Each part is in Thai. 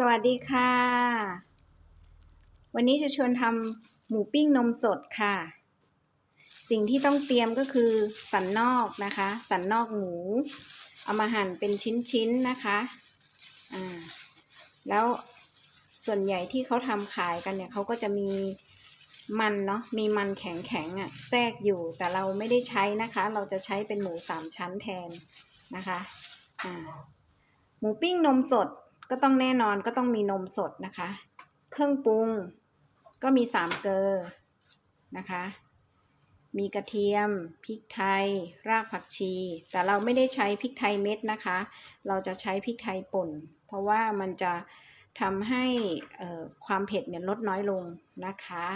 สวัสดีค่ะ วันนี้จะชวนทำหมูปิ้งนมสดค่ะ สิ่งที่ต้องเตรียมก็คือสันนอกนะคะ สันนอกหมู เอามาหั่นเป็นชิ้นๆนะคะอ่าแล้วส่วนใหญ่ที่เขาทำขายกันเนี่ยเขาก็จะมีมันเนาะมีมันแข็งๆอะ่ะแทรกอยู่แต่เราไม่ได้ใช้นะคะ เราจะใช้เป็นหมูสามชั้นแทนนะคะอ่าหมูปิ้งนมสด ก็ต้องแน่นอนก็ต้องมีนมสดนะคะ เครื่องปรุงก็มีสามเกลอนะคะ มีกระเทียม พริกไทย รากผักชี แต่เราไม่ได้ใช้พริกไทยเม็ดนะคะ เราจะใช้พริกไทยป่น เพราะว่ามันจะทำให้ความเผ็ดเนี่ยลดน้อยลงนะคะ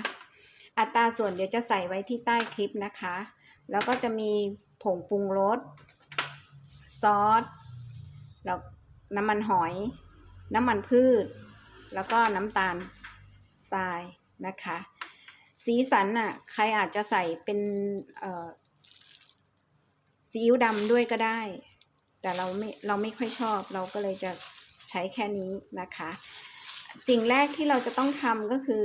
อัตราส่วนเดี๋ยวจะใส่ไว้ที่ใต้คลิปนะคะ แล้วก็จะมีผงปรุงรสซอสแล้วน้ำมันหอย น้ำมันพืช แล้วก็น้ำตาลทรายนะคะ สีสันน่ะใครอาจจะใส่เป็นซีอิ๊วดำด้วยก็ได้ แต่เราไม่เราไม่ค่อยชอบ เราก็เลยจะใช้แค่นี้นะคะ สิ่งแรกที่เราจะต้องทำก็คือ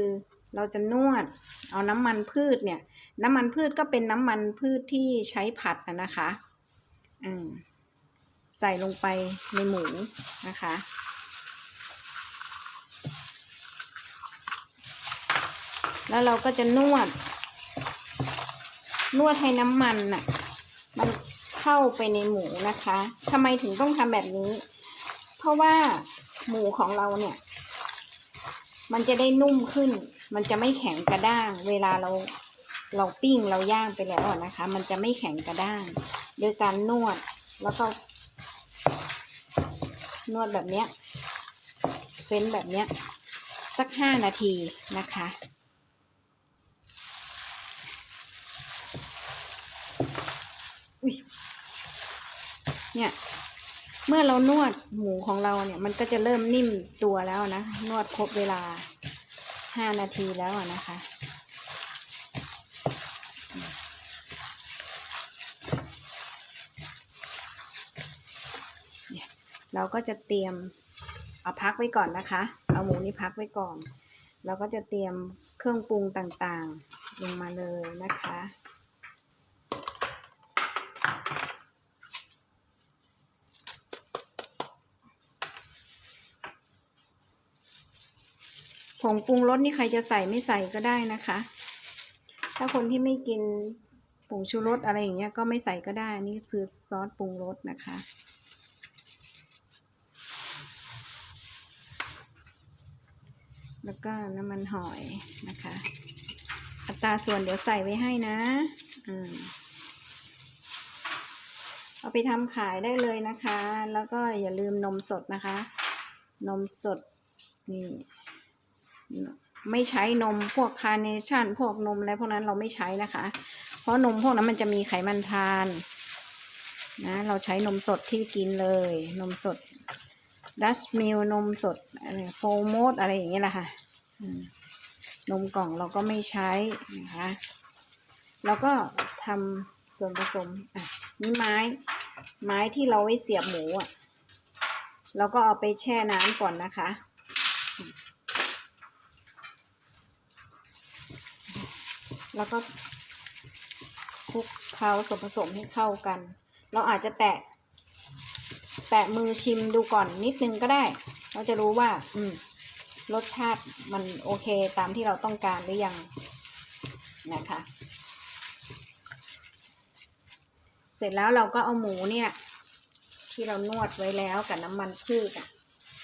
เราจะนวดเอาน้ำมันพืชเนี่ย น้ำมันพืชก็เป็นน้ำมันพืชที่ใช้ผัดนะคะอืมใส่ลงไปในหมูนะคะ แล้วเราก็จะนวด นวดให้น้ำมันน่ะ มันเข้าไปในหมูนะคะทำไมถึงต้องทำแบบนี้ เพราะว่าหมูของเราเนี่ย มันจะได้นุ่มขึ้น มันจะไม่แข็งกระด้าง เวลาเราเราปิ้งเราย่างไปแล้วนะคะ มันจะไม่แข็งกระด้างโดยการนวดแล้วก็ นวดแบบเนี้ยเฟ้นแบบเนี้ยสักห้านาทีนะคะ เนี่ย เมื่อเรานวดหมูของเราเนี่ย มันก็จะเริ่มนิ่มตัวแล้วนะ นวดครบเวลาห้านาทีแล้วนะคะ เราก็จะเตรียมเอาพักไว้ก่อนนะคะ เอาหมูนี้พักไว้ก่อน เราก็จะเตรียมเครื่องปรุงต่างๆ ลงมาเลยนะคะ งปรุงรสนี่ใครจะใส่ไม่ใส่ก็ได้นะคะ ถ้าคนที่ไม่กินผงชูรสอะไรอย่างเงี้ยก็ไม่ใส่ก็ได้นี่คือซอสปรุงรสนะคะ แล้วก็น้ำมันหอยนะคะ อัตราส่วนเดี๋ยวใส่ไว้ให้นะอเอาไปทำขายได้เลยนะคะ แล้วก็อย่าลืมนมสดนะคะ นมสดนี่ ไม่ใช้นมพวกคาร์เนชั่นพวกนมอะไรพวกนั้นเราไม่ใช้นะคะ เพราะนมพวกนั้นมันจะมีไขมันทาน นะ เราใช้นมสดที่กินเลย นมสดดัชมิลนมสดอะไรโฟโมดอะไรอย่างเงี้ยแหละค่ะนมกล่องเราก็ไม่ใช้นะคะแล้วก็ทำส่วนผสมอะนี่ไม้ไม้ที่เราไว้เสียบหมูอะเราก็เอาไปแช่น้ำก่อนนะคะ แล้วก็คลุกเคล้าส่วนผสมให้เข้ากัน เราอาจจะแตะ แตะมือชิมดูก่อนนิดนึงก็ได้ เราจะรู้ว่า อืม รสชาติมันโอเคตามที่เราต้องการหรือยังนะคะ เสร็จแล้วเราก็เอาหมูเนี่ย ที่เรานวดไว้แล้วกับน้ำมันพืช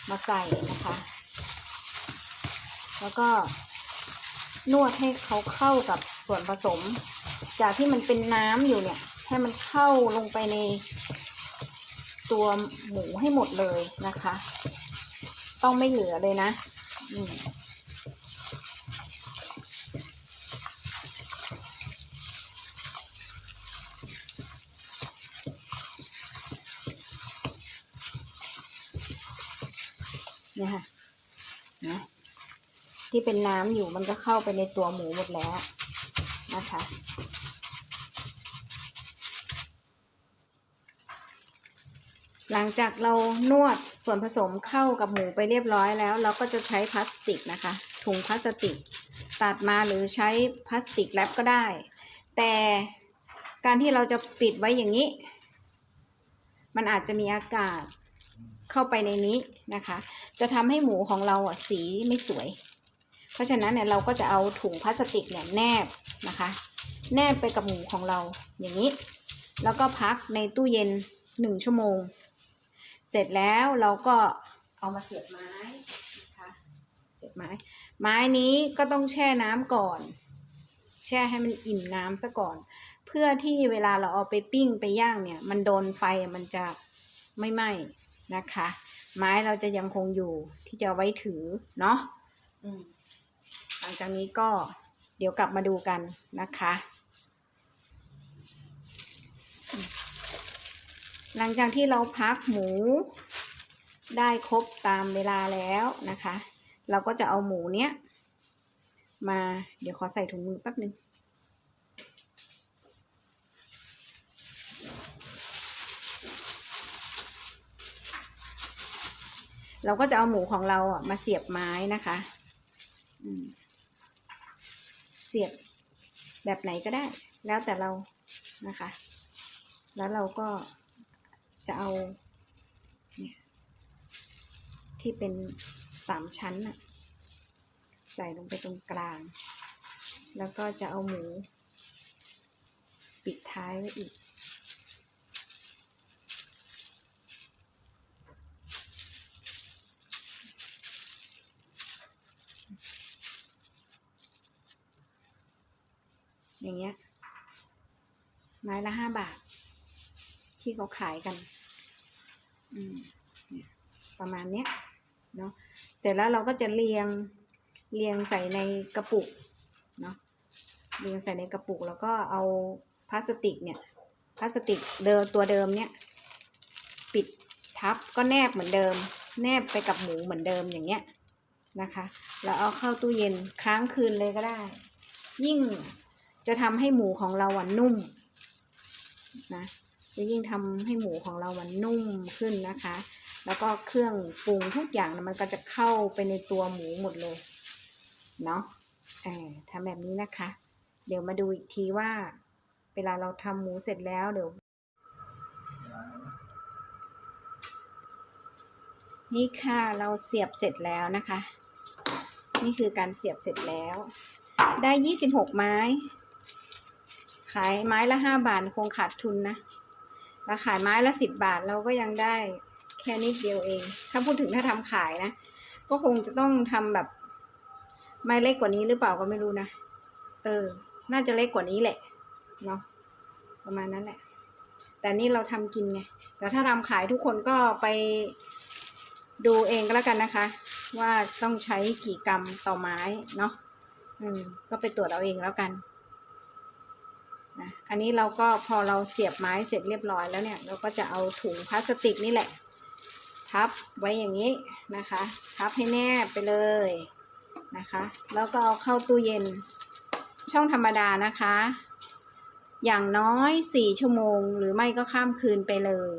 มาใส่นะคะ แล้วก็นวดให้เขาเข้ากับ ส่วนผสม จากที่มันเป็นน้ำอยู่เนี่ย ให้มันเข้าลงไปในตัวหมูให้หมดเลยนะคะ ต้องไม่เหลือเลยนะเนี่ยค่ะนะที่เป็นน้ำอยู่มันก็เข้าไปในตัวหมูหมดแล้ว นะคะหลังจากเรานวดส่วนผสมเข้ากับหมูไปเรียบร้อยแล้ว เราก็จะใช้พลาสติกนะคะ ถุงพลาสติก ตัดมาหรือใช้พลาสติกแรปก็ได้ แต่การที่เราจะปิดไว้อย่างนี้ มันอาจจะมีอากาศเข้าไปในนี้นะคะ จะทำให้หมูของเราสีไม่สวย เพราะฉะนั้นเนี่ยเราก็จะเอาถุงพลาสติกเนี่ยแนบ นะคะ แนบไปกับหมูของเราอย่างนี้ แล้วก็พักในตู้เย็นหนึ่งชั่วโมง เสร็จแล้วเราก็เอามาเสียบไม้นะคะเสียบไม้ ไม้นี้ก็ต้องแช่น้ำก่อน แช่ให้มันอิ่มน้ำซะก่อน เพื่อที่เวลาเราเอาไปปิ้งไปย่างเนี่ย มันโดนไฟมันจะไม่ไหม้นะคะ ไม้เราจะยังคงอยู่ที่จะไว้ถือเนาะหลังจากนี้ก็ เดี๋ยวกลับมาดูกันนะคะ หลังจากที่เราพักหมูได้ครบตามเวลาแล้วนะคะ เราก็จะเอาหมูเนี้ยมาเดี๋ยวขอใส่ถุงมือแป๊บนึงเราก็จะเอาหมูของเราอะมาเสียบไม้นะคะ อืม สียบแบบไหนก็ได้ แล้วแต่เรานะคะ แล้วเราก็จะเอาเนี่ยที่เป็นสามชั้นน่ะใส่ลงไปตรงกลาง แล้วก็จะเอาหมู ปิดท้ายไว้อีก อย่างเงี้ย ไม้ละห้าบาท ที่เขาขายกัน อืมประมาณเนี้ยเนาะเสร็จแล้วเราก็จะเรียงเรียงใส่ในกระปุกเนาะเรียงใส่ในกระปุกแล้วก็เอาพลาสติกเนี่ยพลาสติกเดิมตัวเดิมเนี่ย ปิดทับก็แนบเหมือนเดิม แนบไปกับหมูเหมือนเดิมอย่างเงี้ยนะคะ แล้วเอาเข้าตู้เย็นค้างคืนเลยก็ได้ ยิ่ง จะทำให้หมูของเราอะนุ่มนะจะยิ่งทำให้หมูของเรามันนุ่มขึ้นนะคะ แล้วก็เครื่องปรุงทุกอย่างมันก็จะเข้าไปในตัวหมูหมดเลยเนาะทำแบบนี้นะคะ เดี๋ยวมาดูอีกทีว่า เวลาเราทำหมูเสร็จแล้วเดี๋ยว นี่ค่ะเราเสียบเสร็จแล้วนะคะ นี่คือการเสียบเสร็จแล้ว ได้ยี่สิบหกไม้ ขายไม้ละห้าบาทคงขาดทุนนะแล้วขายไม้ละสิบบาทเราก็ยังได้แค่นิดเดียวเอง ถ้าพูดถึงถ้าทำขายนะ ก็คงจะต้องทำแบบ ไม้เล็กกว่านี้หรือเปล่าก็ไม่รู้นะ เออ น่าจะเล็กกว่านี้แหละ เนาะ ประมาณนั้นแหละ แต่นี่เราทำกินไง แต่ถ้าทำขายทุกคนก็ไปดูเองก็แล้วกันนะคะ ว่าต้องใช้กี่กรัมต่อไม้เนาะ อืม ก็ไปตรวจเอาเองแล้วกัน นะอันนี้เราก็พอเราเสียบไม้เสร็จเรียบร้อยแล้วเนี่ย เราก็จะเอาถุงพลาสติกนี่แหละ ทับไว้อย่างนี้นะคะ ทับให้แนบไปเลยนะคะ แล้วก็เอาเข้าตู้เย็นช่องธรรมดานะคะ อย่างน้อยสี่ชั่วโมง หรือไม่ก็ข้ามคืนไปเลย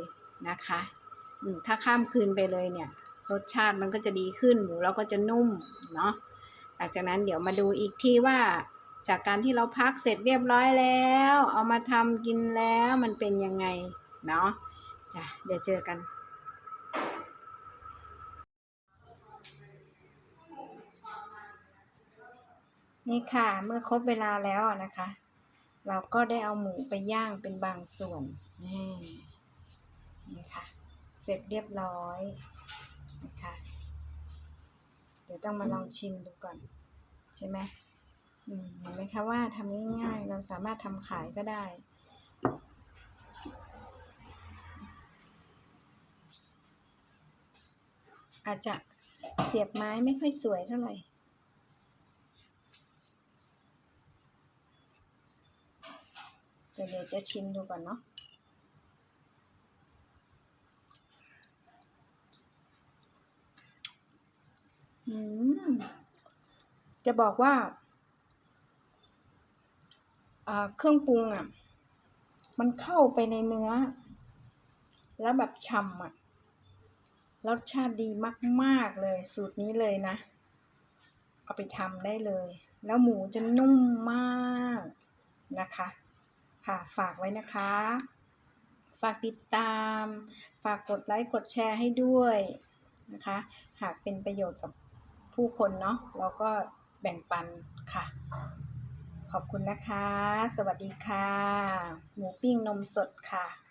นะคะถ้าข้ามคืนไปเลยเนี่ย รสชาติมันก็จะดีขึ้นหมูเราก็จะนุ่มเนาะหลังจากนั้นเดี๋ยวมาดูอีกทีว่า จากการที่เราพักเสร็จเรียบร้อยแล้ว เอามาทำกินแล้วมันเป็นยังไง เนาะจ้ะเดี๋ยวเจอกันนี่ค่ะ เมื่อครบเวลาแล้วนะคะ เราก็ได้เอาหมูไปย่างเป็นบางส่วน นี่นี่ค่ะ เสร็จเรียบร้อยนะคะ เดี๋ยวต้องมาลองชิมดูก่อน ใช่ไหม เห็นไหมคะว่าทำง่ายๆ เราสามารถทำขายก็ได้ อาจจะเสียบไม้ไม่ค่อยสวยเท่าไหร่ แต่เดี๋ยวจะชิมดูก่อนเนาะอืมจะบอกว่าอ่า เครื่องปรุงอะ มันเข้าไปในเนื้อ แล้วแบบฉ่ำอะรสชาติดีมาก ๆ เลย สูตรนี้เลยนะ เอาไปทำได้เลย แล้วหมูจะนุ่มมากนะคะ ค่ะฝากไว้นะคะ ฝากติดตาม ฝากกดไลค์กดแชร์ให้ด้วยนะคะ หากเป็นประโยชน์กับผู้คนเนาะเราก็แบ่งปันค่ะ ขอบคุณนะคะ สวัสดีค่ะ หมูปิ้งนมสดค่ะ